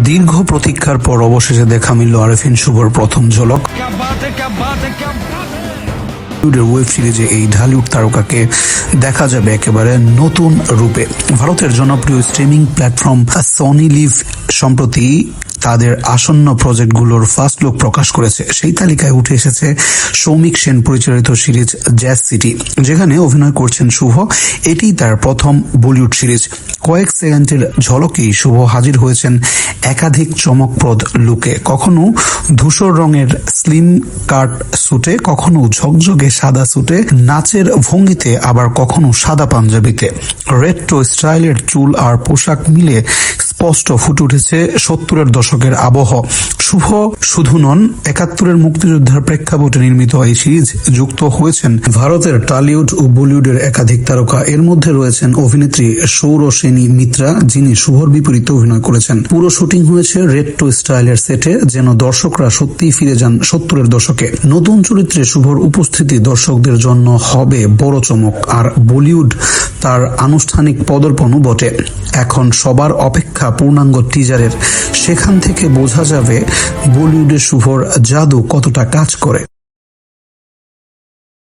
দীর্ঘ প্রতীক্ষার পর অবশেষে দেখা মিলল আরেফিন শুভর প্রথম ঝলক। ওয়েব সিরিজে এই ঢালিউড তারকাকে দেখা যাবে একেবারে নতুন রূপে। ভারতের জনপ্রিয় স্ট্রিমিং প্ল্যাটফর্ম সনি লিভ সম্প্রতি তাদের আসন্ন প্রজেক্টগুলোর ফার্স্ট লুক প্রকাশ করেছে। সেই তালিকায় উঠে এসেছে সৌমিক সেন পরিচালিত সিরিজ জ্যাজ সিটি যেখানে অভিনয় করছেন শুভ। এটি তার প্রথম বলিউড সিরিজ। কয়েক সেকেন্ডের ঝলকেই শুভ হাজির হয়েছেন একাধিক চমকপ্রদ লুকে। কখনো ধূসর রঙের স্লিম কাট সুটে কখনো ঝকঝকে সাদা সুটে নাচের ভঙ্গিতে আবার কখনো সাদা পাঞ্জাবিতে রেট্রো স্টাইলের চুল আর পোশাক মিলে স্পষ্ট ফুটে উঠেছে সত্তরের দশকের আবহ। শুভ শুধু নন, একাত্তরের মুক্তিযোদ্ধার প্রেক্ষাপটে নির্মিত এই সিরিজ যুক্ত হয়েছেন ভারতের টলিউড ও বলিউডের একাধিক তারকা। এর মধ্যে রয়েছেন অভিনেত্রী সৌরসেনী মিত্রা, যিনি শুভর বিপরীতে অভিনয় করেছেন। পুরো শুটিং হয়েছে রেট্রো স্টাইলের সেটে, যেন দর্শকরা সত্যিই ফিরে যান সত্তরের দশকে। নতুন চরিত্রে শুভর উপস্থিতি দর্শকদের জন্য হবে বড় চমক, আর বলিউড তার আনুষ্ঠানিক পদর্পণও বটে। এখন সবার অপেক্ষা পূর্ণাঙ্গ টিজারের সেখান থেকে বোঝা যাবে বলিউডে শুভর জাদু কতটা কাজ করে।